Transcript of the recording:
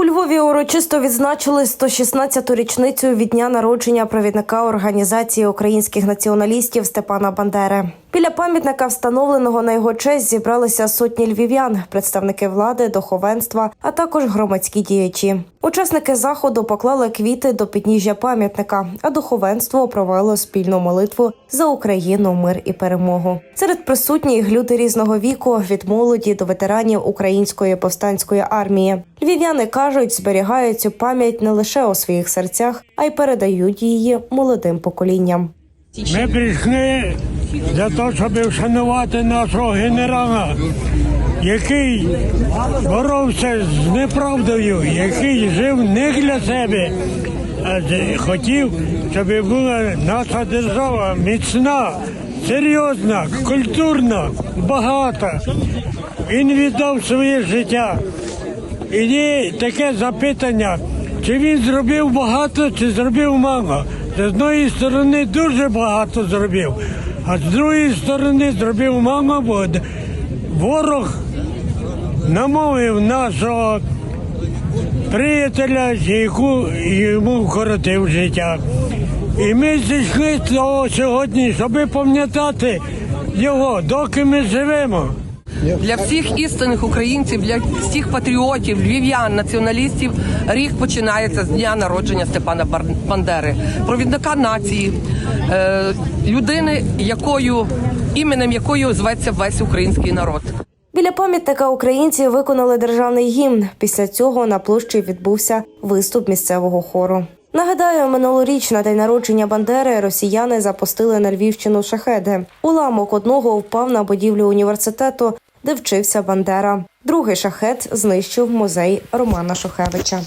У Львові урочисто відзначили 116-ту річницю від дня народження провідника організації українських націоналістів Степана Бандери. Біля пам'ятника, встановленого на його честь, зібралися сотні львів'ян, представники влади, духовенства, а також громадські діячі. Учасники заходу поклали квіти до підніжжя пам'ятника, а духовенство провело спільну молитву за Україну, мир і перемогу. Серед присутніх люди різного віку від молоді до ветеранів української повстанської армії. Львів'яни кажуть, зберігають цю пам'ять не лише у своїх серцях, а й передають її молодим поколінням. Ми прийшли для того, щоб вшанувати нашого генерала, який боровся з неправдою, який жив не для себе, а хотів, щоб була наша держава міцна, серйозна, культурна, багата. Він віддав своє життя. І є таке запитання, чи він зробив багато, чи зробив мало. З одної сторони дуже багато зробив, а з другої сторони зробив мало, бо ворог намовив нашого приятеля, яку йому вкоротив життя. І ми зійшли того сьогодні, щоб пам'ятати його, доки ми живемо. Для всіх істинних українців, для всіх патріотів, львів'ян, націоналістів рік починається з дня народження Степана Бандери, провідника нації, е, людини, якою іменем якою зветься весь український народ. Біля пам'ятника українці виконали державний гімн. Після цього на площі відбувся виступ місцевого хору. Нагадаю, минулоріч на день народження Бандери росіяни запустили на Львівщину шахеди. Уламок одного впав на будівлю університету, де вчився Бандера. Другий шахет знищив музей Романа Шухевича.